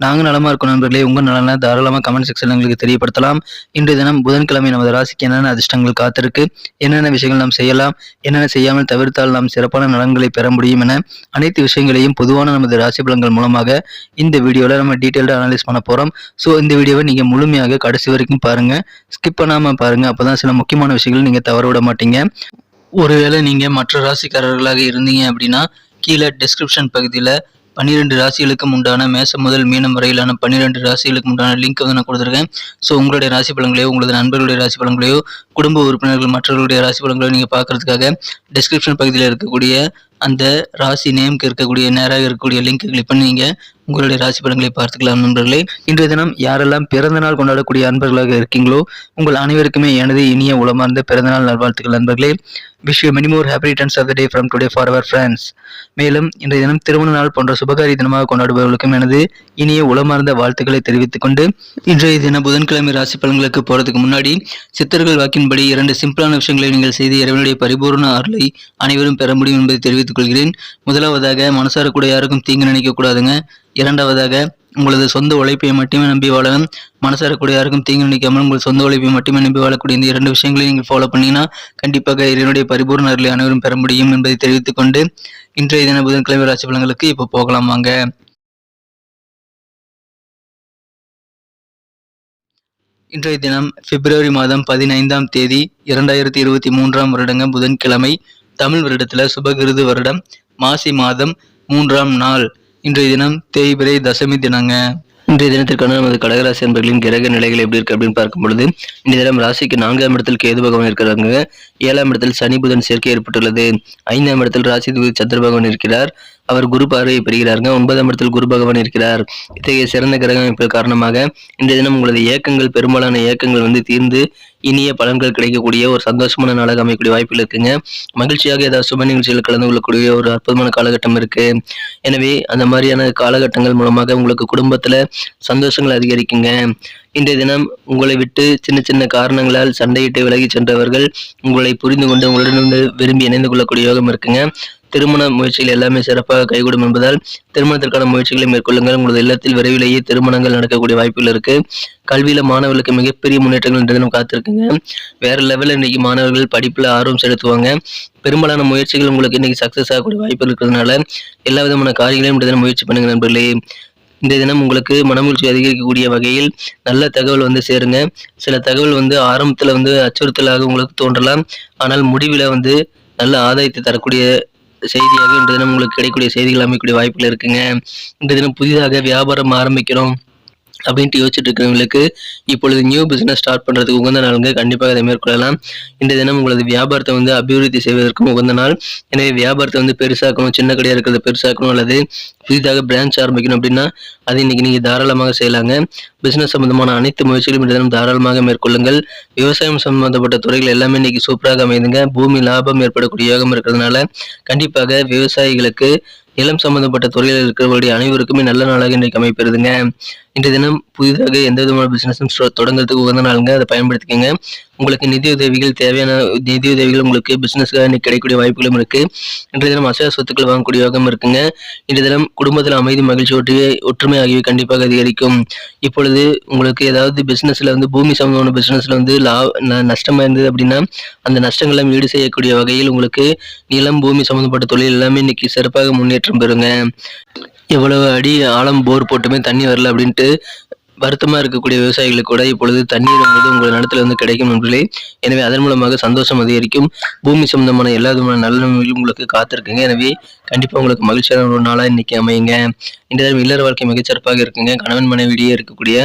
நாங்கள் நலமாக இருக்கும் நண்பர்களே. உங்கள் நலனை தாராளமாக கமெண்ட் செக்ஷன்ல எங்களுக்கு தெரியப்படுத்தலாம். இன்றைய தினம் புதன்கிழமை நமது ராசிக்கு என்னென்ன அதிர்ஷ்டங்கள் காத்திருக்கு என்னென்ன விஷயங்கள் நாம் செய்யலாம் என்னென்ன செய்யாமல் தவிர்த்தால் நாம் சிறப்பான நலன்களை பெற முடியும் என அனைத்து விஷயங்களையும் பொதுவான நமது ராசி பலன்கள் மூலமாக இந்த வீடியோவில் நம்ம டீட்டெயில்டாக அனலைஸ் பண்ண போகிறோம் ஸோ இந்த வீடியோவை நீங்கள் முழுமையாக கடைசி வரைக்கும் பாருங்கள் ஸ்கிப் பண்ணாமல் பாருங்கள் அப்போ தான் சில முக்கியமான விஷயங்கள் நீங்கள் தவற விட மாட்டீங்க. ஒருவேளை நீங்கள் மற்ற ராசிக்காரர்களாக இருந்தீங்க அப்படின்னா கீழே டிஸ்கிரிப்ஷன் பகுதியில் பன்னிரெண்டு ராசிகளுக்கும் உண்டான மேசம் முதல் மீனம் வரையிலான பன்னிரெண்டு ராசிகளுக்கு உண்டான லிங்க் வந்து நான் கொடுத்துருக்கேன். ஸோ உங்களுடைய ராசி பலன்களையோ உங்களது நண்பர்களுடைய ராசி பலன்களையோ குடும்ப உறுப்பினர்கள் மற்றவர்களுடைய ராசி பலன்களையோ நீங்கள் பார்க்கறதுக்காக டிஸ்கிரிப்ஷன் பகுதியில் இருக்கக்கூடிய அந்த ராசி நேம்க்கு இருக்கக்கூடிய நேராக இருக்கக்கூடிய லிங்க் கிளிக் பண்ணி நீங்கள் உங்களுடைய ராசி படங்களை பார்த்துக்கலாம் நண்பர்களே. இன்றைய தினம் யாரெல்லாம் பிறந்தநாள் கொண்டாடக்கூடிய அன்பர்களாக இருக்கீங்களோ உங்கள் அனைவருக்குமே எனது இனிய உளமார்ந்த பிறந்தநாள் நல்வாழ்த்துக்கள் நண்பர்களே. Wish you many more happy returns of the day from today for our friends மேலும் இன்றைய தினம் திருமண நாள் போன்ற சுபகாரி தினமாக கொண்டாடுபவர்களுக்கும் எனது இனிய உளமார்ந்த வாழ்த்துக்களை தெரிவித்துக் கொண்டு இன்றைய தினம் புதன்கிழமை ராசி பலன்களுக்கு போறதுக்கு முன்னாடி சித்தர்கள் வாக்கின்படி இரண்டு சிம்பிளான விஷயங்களை நீங்கள் செய்து இறைவனுடைய பரிபூர்ண அருளை அனைவரும் பெற முடியும் என்பதை தெரிவித்து தெரிவித்துக் கொள்கிறேன் முதலாவதாக மனசார கூட யாருக்கும் தீங்கு நினைக்க கூடாதுங்க. இரண்டாவதாக உங்களது சொந்த உழைப்பை மட்டுமே நம்பி வாழணும் மனசார கூட யாருக்கும் தீங்கு நினைக்காமல் உங்கள் சொந்த உழைப்பை மட்டுமே நம்பி வாழக்கூடிய இந்த இரண்டு விஷயங்களையும் நீங்கள் ஃபாலோ பண்ணீங்கன்னா கண்டிப்பாக இதனுடைய பரிபூர்ண அருளை அனைவரும் பெற முடியும் என்பதை தெரிவித்துக் கொண்டு இன்றைய தின புதன்கிழமை ராசி பலன்களுக்கு இப்போ போகலாம் வாங்க. இன்றைய தினம் பிப்ரவரி மாதம் பதினைந்தாம் தேதி இரண்டாயிரத்தி இருபத்தி மூன்றாம் வருடங்க புதன்கிழமை. தமிழ் வருடத்துல சுபகிருது வருடம் மாசி மாதம் மூன்றாம் நாள். இன்றைய தினம் தேய்பிரை தசமி தினங்க. இன்றைய தினத்திற்கான நமது கடகராசி என்பர்களின் கிரக நிலைகள் எப்படி இருக்கு அப்படின்னு பார்க்கும் பொழுது இன்றைய தினம் ராசிக்கு நான்காம் இடத்தில் கேது பகவான் இருக்கிறாங்க ஏழாம் இடத்தில் சனி புதன் சேர்க்கை ஏற்பட்டுள்ளது. ஐந்தாம் இடத்தில் ராசி சந்திர பகவான் இருக்கிறார். அவர் குரு பார்வையை பெறுகிறாருங்க. ஒன்பதாம் இடத்தில் குரு பகவான் இருக்கிறார். இத்தகைய சிறந்த கிரக அமைப்பு காரணமாக இன்றைய தினம் உங்களது இயக்கங்கள் பெரும்பாலான இயக்கங்கள் வந்து தீர்ந்து இனிய பலன்கள் கிடைக்கக்கூடிய ஒரு சந்தோஷமான நாளாக அமைக்கக்கூடிய வாய்ப்புகள் இருக்குங்க. மகிழ்ச்சியாக ஏதாவது சுப நிகழ்ச்சிகள் கலந்து கொள்ளக்கூடிய ஒரு அற்புதமான காலகட்டம் இருக்கு. எனவே அந்த மாதிரியான காலகட்டங்கள் மூலமாக உங்களுக்கு குடும்பத்துல சந்தோஷங்கள் அதிகரிக்குங்க. இன்றைய தினம் உங்களை விட்டு சின்ன சின்ன காரணங்களால் சண்டையிட்டு விலகி சென்றவர்கள் உங்களை புரிந்து கொண்டு உங்களுடன் விரும்பி இணைந்து கொள்ளக்கூடிய யோகம் இருக்குங்க. திருமண முயற்சிகள் எல்லாமே சிறப்பாக கைகூடும் என்பதால் திருமணத்திற்கான முயற்சிகளை மேற்கொள்ளுங்கள். உங்களது இல்லத்தில் விரைவிலேயே திருமணங்கள் நடக்கக்கூடிய வாய்ப்புகள் இருக்கு. கல்வியில மாணவர்களுக்கு மிகப்பெரிய முன்னேற்றங்கள் இன்றைய தினம் காத்திருக்குங்க. வேற லெவலில் இன்னைக்கு மாணவர்கள் படிப்புல ஆர்வம் செலுத்துவாங்க. பெரும்பாலான முயற்சிகள் உங்களுக்கு இன்னைக்கு சக்சஸ் ஆகக்கூடிய வாய்ப்பு இருக்கிறதுனால எல்லா விதமான காரியங்களையும் இன்று தினம் முயற்சி பண்ணுங்க நண்பர்களே. இந்த தினம் உங்களுக்கு மனமகிழ்ச்சி அதிகரிக்கக்கூடிய வகையில் நல்ல தகவல் வந்து சேருங்க. சில தகவல் வந்து ஆரம்பத்தில் வந்து அச்சுறுத்தலாக உங்களுக்கு தோன்றலாம். ஆனால் முடிவில் வந்து நல்ல ஆதாயத்தை தரக்கூடிய செய்தியாக இன்று தினம் உங்களுக்கு கிடைக்கக்கூடிய செய்திகள் அமைக்கக்கூடிய வாய்ப்புகள் இருக்குங்க. இன்று தினம் புதிதாக வியாபாரம் ஆரம்பிக்கிறோம். அப்படின்ட்டு யோசிச்சுட்டு இருக்கிறவங்களுக்கு இப்பொழுது நியூ பிஸ்னஸ் ஸ்டார்ட் பண்ணுறதுக்கு உகந்த நாளுங்க. கண்டிப்பாக அதை மேற்கொள்ளலாம். இந்த தினம் உங்களது வியாபாரத்தை வந்து அபிவிருத்தி செய்வதற்கும் உகந்த நாள். எனவே வியாபாரத்தை வந்து பெருசாக்கணும் சின்ன கடையாக இருக்கிறத பெருசாக்கணும் அல்லது புதிதாக பிரான்ச் ஆரம்பிக்கணும் அப்படின்னா அதை இன்னைக்கு நீங்கள் தாராளமாக செய்யலாங்க. பிஸ்னஸ் சம்பந்தமான அனைத்து முயற்சிகளும் இந்த தினம் தாராளமாக மேற்கொள்ளுங்கள். விவசாயம் சம்பந்தப்பட்ட துறைகள் எல்லாமே இன்னைக்கு சூப்பராக அமைதுங்க பூமி லாபம் ஏற்படக்கூடிய யோகம் இருக்கிறதுனால கண்டிப்பாக விவசாயிகளுக்கு நிலம் சம்பந்தப்பட்ட துறையில் இருக்கிறவருடைய அனைவருக்குமே நல்ல நாளாக இன்றைக்கு அமைப்பெறுதுங்க இன்றைய தினம் புதிதாக எந்த விதமான பிசினஸும் தொடங்குறதுக்கு உகந்த நாளுங்க. அதை பயன்படுத்திக்கோங்க. உங்களுக்கு நிதி உதவிகள் தேவையான நிதி உதவிகள் உங்களுக்கு பிசினஸ்க்காக இன்னைக்கு கிடைக்கக்கூடிய வாய்ப்புகளும் இருக்கு. இன்றைய தினம் அசையா சொத்துக்கள் வாங்கக்கூடிய யோகம் இருக்குங்க. இன்றைய தினம் குடும்பத்தில் அமைதி மகிழ்ச்சி ஒற்றுமை ஒற்றுமை ஆகியவை கண்டிப்பாக அதிகரிக்கும். இப்பொழுது உங்களுக்கு ஏதாவது பிசினஸ்ல வந்து பூமி சம்பந்தமான பிசினஸ்ல வந்து லா நஷ்டமா இருந்தது அப்படின்னா அந்த நஷ்டங்களை ஈடு செய்யக்கூடிய வகையில் உங்களுக்கு நிலம் பூமி சம்பந்தப்பட்ட தொழில் எல்லாமே இன்னைக்கு சிறப்பாக முன்னேற்றம் பெறுங்க. எவ்வளவு அடி ஆழம் போர் போட்டுமே தண்ணி வரல அப்படின்ட்டு வருத்தமாக இருக்கக்கூடிய விவசாயிகளுக்கு கூட இப்பொழுது தண்ணீர் வந்து உங்கள் நிலத்தில் வந்து கிடைக்கும் நண்பர்களே. எனவே அதன் மூலமாக சந்தோஷம் அதிகரிக்கும். பூமி சம்பந்தமான எல்லா விதமான நலன்களும் உங்களுக்கு காத்திருக்குங்க. எனவே கண்டிப்பாக உங்களுக்கு மகிழ்ச்சியான ஒரு நாளாக இன்னைக்கு அமையுங்க. இந்த இல்லற வாழ்க்கை மிகச்சிறப்பாக இருக்குங்க. கணவன் மனைவிடையே இருக்கக்கூடிய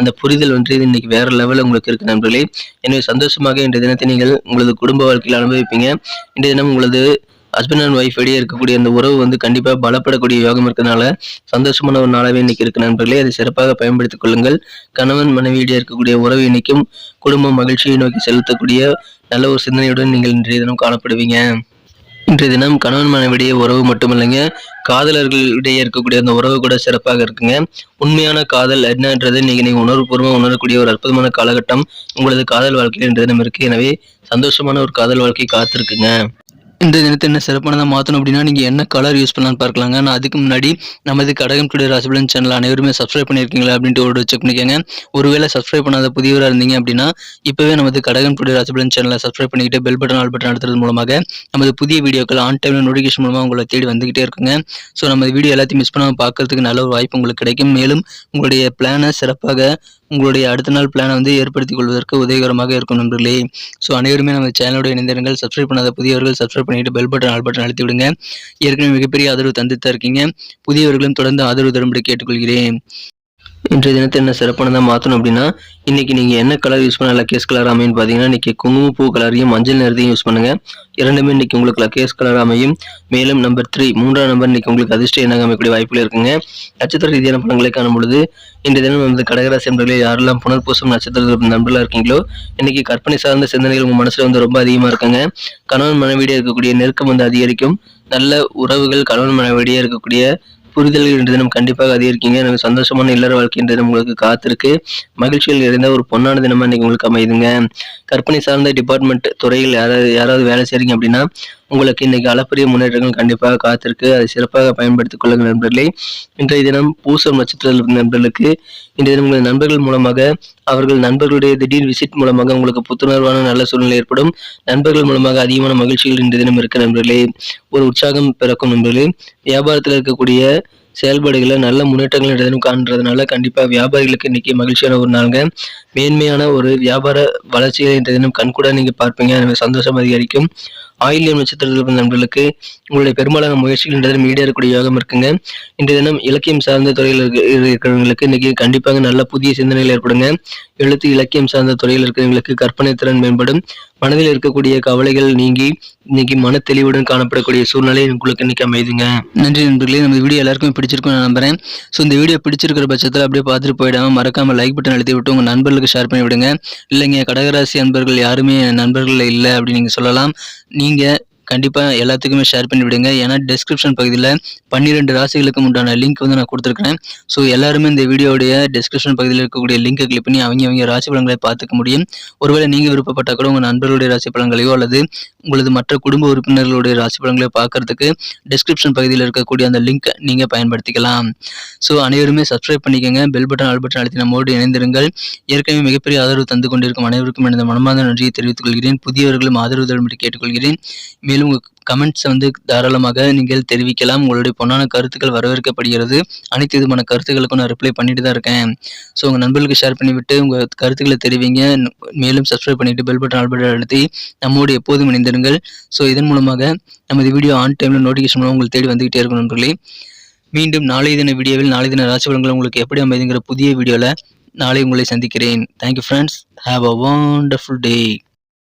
அந்த புரிதல் வந்து இன்னைக்கு வேற லெவலில் உங்களுக்கு இருக்கு நண்பர்களே. எனவே சந்தோஷமாக இன்றைய தினத்தை நீங்கள் உங்களது குடும்ப வாழ்க்கையில் அனுபவிப்பீங்க. இன்றைய தினம் உங்களது ஹஸ்பண்ட் அண்ட் ஒய்ஃப் இடையே இருக்கக்கூடிய அந்த உறவு வந்து கண்டிப்பாக பலப்படக்கூடிய யோகம் இருக்கிறதுனால சந்தோஷமான ஒரு நாளாகவே இன்னைக்கு இருக்கு நண்பர்களே. அதை சிறப்பாக பயன்படுத்திக் கொள்ளுங்கள். கணவன் மனைவியிடையே இருக்கக்கூடிய உறவு இன்னைக்கும் குடும்ப மகிழ்ச்சியை நோக்கி செலுத்தக்கூடிய நல்ல ஒரு சிந்தனையுடன் நீங்கள் இன்றைய தினம் காணப்படுவீங்க. இன்றைய தினம் கணவன் மனைவிடைய உறவு மட்டுமில்லைங்க காதலர்களிடையே இருக்கக்கூடிய அந்த உறவு கூட சிறப்பாக இருக்குங்க. உண்மையான காதல் என்னன்றதை நீங்கள் நீங்கள் உணர்வுபூர்வமாக உணரக்கூடிய ஒரு அற்புதமான காலகட்டம் உங்களது காதல் வாழ்க்கையில் இன்றைய தினம் இருக்கு. எனவே சந்தோஷமான ஒரு காதல் வாழ்க்கை காத்திருக்குங்க. இந்த தினத்தை என்ன சிறப்பானதாக மாற்றணும் அப்படின்னா நீங்கள் என்ன கலர் யூஸ் பண்ணலான்னு பார்க்கலாங்க. நான் அதுக்கு முன்னாடி நமது கடகம் டுடே ராசிபலன் சேனல் அனைவருமே சப்ஸ்கிரைப் பண்ணியிருக்கீங்களா அப்படின்ட்டு ஒரு செக் பண்ணிக்கோங்க. ஒருவேளை சப்ஸ்கிரைப் பண்ணாத புதியவராக இருந்தீங்க அப்படின்னா இப்போவே நமது கடகம் டுடே ராசிபலன் சேனலை சப்ஸ்கிரைப் பண்ணிக்கிட்டு பெல் பட்டன் ஆல் பட்டன் அடுத்தது மூலமாக நமது புதிய வீடியோக்கள் ஆன் டைமில் நோட்டிஃபிகேஷன் மூலமாக உங்களை தேடி வந்துகிட்டே இருக்குங்க. ஸோ நம்ம வீடியோ எல்லாத்தையும் மிஸ் பண்ணாமல் பார்க்கறதுக்கு நல்ல ஒரு வாய்ப்பு உங்களுக்கு கிடைக்கும். மேலும் உங்களுடைய பிளானை சிறப்பாக உங்களுடைய அடுத்த நாள் பிளானை வந்து ஏற்படுத்திக் கொள்வதற்கு உதவிகரமாக இருக்கும் நண்பர்களே. ஸோ அனைவருமே நம்ம சேனலோட இணைந்திருங்கள். சப்ஸ்கிரைப் பண்ணாத புதியவர்கள் சப்ஸ்கிரைப் பண்ணிட்டு பெல் பட்டன் ஆல் பட்டன் அழுத்தி விடுங்க. ஏற்கனவே மிகப்பெரிய ஆதரவு தந்துட்டு இருக்கீங்க. புதியவர்களும் தொடர்ந்து ஆதரவு தரும்படி கேட்டுக்கொள்கிறேன். இன்றைய தினத்தை என்ன சிறப்பானதாக மாற்றணும் அப்படின்னா இன்னைக்கு நீங்கள் என்ன கலர் யூஸ் பண்ண லக்கேஸ் கலர் அமையும் பார்த்தீங்கன்னா இன்னைக்கு குங்குமப்பூ கலரையும் மஞ்சள் நிறத்தையும் யூஸ் பண்ணுங்க. இரண்டுமே இன்னைக்கு உங்களுக்கு லக்கேஸ் கலர் அமையும். மேலும் நம்பர் த்ரீ மூன்றாம் நம்பர் இன்றைக்கி உங்களுக்கு அதிர்ஷ்டம் எண்ணாக அமைக்கக்கூடிய வாய்ப்புகள் இருக்குங்க. நட்சத்திர ரீதியான பலன்களை காணும் பொழுது இன்றைய தினம் வந்து கடகராசி நண்பர்களே யாரெல்லாம் புனர்பூசம் நட்சத்திர நண்பர்களாக இருக்கீங்களோ இன்றைக்கி கற்பனை சார்ந்த சிந்தனைகள் உங்கள் மனசில் வந்து ரொம்ப அதிகமாக இருக்குங்க. கணவன் மனைவியிடையே இருக்கக்கூடிய நெருக்கம் வந்து அதிகரிக்கும். நல்ல உறவுகள் கணவன் மனைவியிடையே இருக்கக்கூடிய புரிதல்கள் இன்று தினம் கண்டிப்பாக அதிகரிக்கீங்க. எனக்கு சந்தோஷமான இல்லற வாழ்க்கை இன்று தினம் உங்களுக்கு காத்திருக்கு. மகிழ்ச்சியில் நிறைந்த ஒரு பொன்னான தினமா இன்னைக்கு உங்களுக்கு அமையுதுங்க. கற்பனை சார்ந்த டிபார்ட்மெண்ட் துறையில் யாராவது யாராவது வேலை செய்றீங்க அப்படின்னா உங்களுக்கு இன்னைக்கு அளப்பரிய முன்னேற்றங்கள் கண்டிப்பாக காத்திருக்கு. அதை சிறப்பாக பயன்படுத்திக் கொள்ளுங்கள் நண்பர்களே. இன்றைய தினம் பூசம் நட்சத்திரத்தில் நண்பர்களுக்கு இன்றைய தினம் உங்கள் நண்பர்கள் மூலமாக அவர்கள் நண்பர்களுடைய திடீர் விசிட் மூலமாக உங்களுக்கு புத்துணர்வான நல்ல சூழ்நிலை ஏற்படும். நண்பர்கள் மூலமாக அதிகமான மகிழ்ச்சிகள் இன்றைய தினம் இருக்க நண்பர்களே. ஒரு உற்சாகம் பிறக்கும் நண்பர்களே. வியாபாரத்தில் இருக்கக்கூடிய செயல்பாடுகளை நல்ல முன்னேற்றங்கள் இன்றைய தினம் காண்றதுனால கண்டிப்பாக வியாபாரிகளுக்கு இன்னைக்கு மகிழ்ச்சியான ஒரு நாளுங்க. மேன்மையான ஒரு வியாபார வளர்ச்சியை இன்றைய தினம் கண்கூட நீங்கள் பார்ப்பீங்க. சந்தோஷம் அதிகரிக்கும். ஆயில்யம் நட்சத்திரத்தில் பிறந்த நண்பர்களுக்கு உங்களுடைய பெரும்பாலான முயற்சிகள் இன்றைய தினம் ஈடேறக்கூடிய யோகம் இருக்குங்க. இன்றைய தினம் இலக்கியம் சார்ந்த துறையில் இருக்கிறவங்களுக்கு இன்னைக்கு கண்டிப்பாக நல்ல புதிய சிந்தனைகள் ஏற்படுங்க. எழுத்து இலக்கியம் சார்ந்த துறையில் இருக்கிறவங்களுக்கு கற்பனை திறன் மேம்படும். மனதில் இருக்கக்கூடிய கவலைகள் நீங்கி இன்னைக்கு மன தெளிவுடன் காணப்படக்கூடிய சூழ்நிலை உங்களுக்கு இன்னைக்கு அமைதுங்க. நன்றி நண்பர்களே நம்ம வீடியோ எல்லாருக்கும் பிடிச்சிருக்கும் நான் நம்புறேன். ஸோ இந்த வீடியோ பிடிச்சிருக்கிற பட்சத்தில் அப்படியே பார்த்துட்டு போயிடாம மறக்காம லைக் பட்டன் அழுத்தி விட்டு உங்க நண்பர்களுக்கு ஷேர் பண்ணி விடுங்க இல்லைங்க கடகராசி நண்பர்கள் யாருமே நண்பர்கள் இல்லை அப்படின்னு நீங்க சொல்லலாம். நீ நீங்க கண்டிப்பா எல்லாத்துக்குமே ஷேர் பண்ணி விடுங்க. ஏன்னா டெஸ்கிரிப்ஷன் பகுதியில் பன்னிரெண்டு ராசிகளுக்கு உண்டான லிங்க் வந்து நான் கொடுத்துருக்கேன் ஸோ எல்லாருமே இந்த வீடியோடைய டெஸ்கிரிப்ஷன் பகுதியில் இருக்கக்கூடிய லிங்கை கிளிக் பண்ணி அவங்க அவங்க ராசி பலன்களை பார்த்துக்க முடியும். ஒருவேளை நீங்கள் விருப்பப்பட்ட கூட உங்கள் நண்பர்களுடைய ராசி பலன்களையோ அல்லது உங்களது மற்ற குடும்ப உறுப்பினர்களுடைய ராசி பலன்களையோ பார்க்கறதுக்கு டிஸ்கிரிப்ஷன் பகுதியில் இருக்கக்கூடிய அந்த லிங்கை நீங்கள் பயன்படுத்திக்கலாம். ஸோ அனைவருமே சப்ஸ்கிரைப் பண்ணிக்கோங்க. பெல் பட்டன் ஆல் பட்டன் அழுத்தி நம்மோடு இணைந்திருங்கள். ஏற்கனவே மிகப்பெரிய ஆதரவு தந்து கொண்டிருக்கும் அனைவருக்கும் எனது மனமார்ந்த நன்றியை தெரிவித்துக் கொள்கிறேன். புதியவர்களும் ஆதரவு தரும்படி கேட்டுக்கொள்கிறேன். மேலும் உங்கள் கமெண்ட்ஸை வந்து தாராளமாக நீங்கள் தெரிவிக்கலாம். உங்களுடைய பொன்னான கருத்துக்கள் வரவேற்கப்படுகிறது. அனைத்து விதமான கருத்துக்களுக்கும் நான் ரிப்ளை பண்ணிட்டு தான் இருக்கேன். ஸோ உங்கள் நண்பர்களுக்கு ஷேர் பண்ணிவிட்டு உங்கள் கருத்துக்களை தெரிவிங்க. மேலும் சப்ஸ்கிரைப் பண்ணிட்டு பெல் பட்டன் ஆல் பட்டன் அழுத்தி நம்மோடு எப்போதும் இணைந்திருங்கள். ஸோ இதன் மூலமாக நமது வீடியோ ஆன் டைமில் நோட்டிஃபிகேஷன் மூலம் உங்களுக்கு தேடி வந்துகிட்டே இருக்கும் நண்பர்களே. மீண்டும் நாளைய தின வீடியோவில் நாளை தின ராசி பலன்கள் உங்களுக்கு எப்படி அமைதுங்கிற புதிய வீடியோவில் நாளை உங்களை சந்திக்கிறேன். Thank you friends have a wonderful day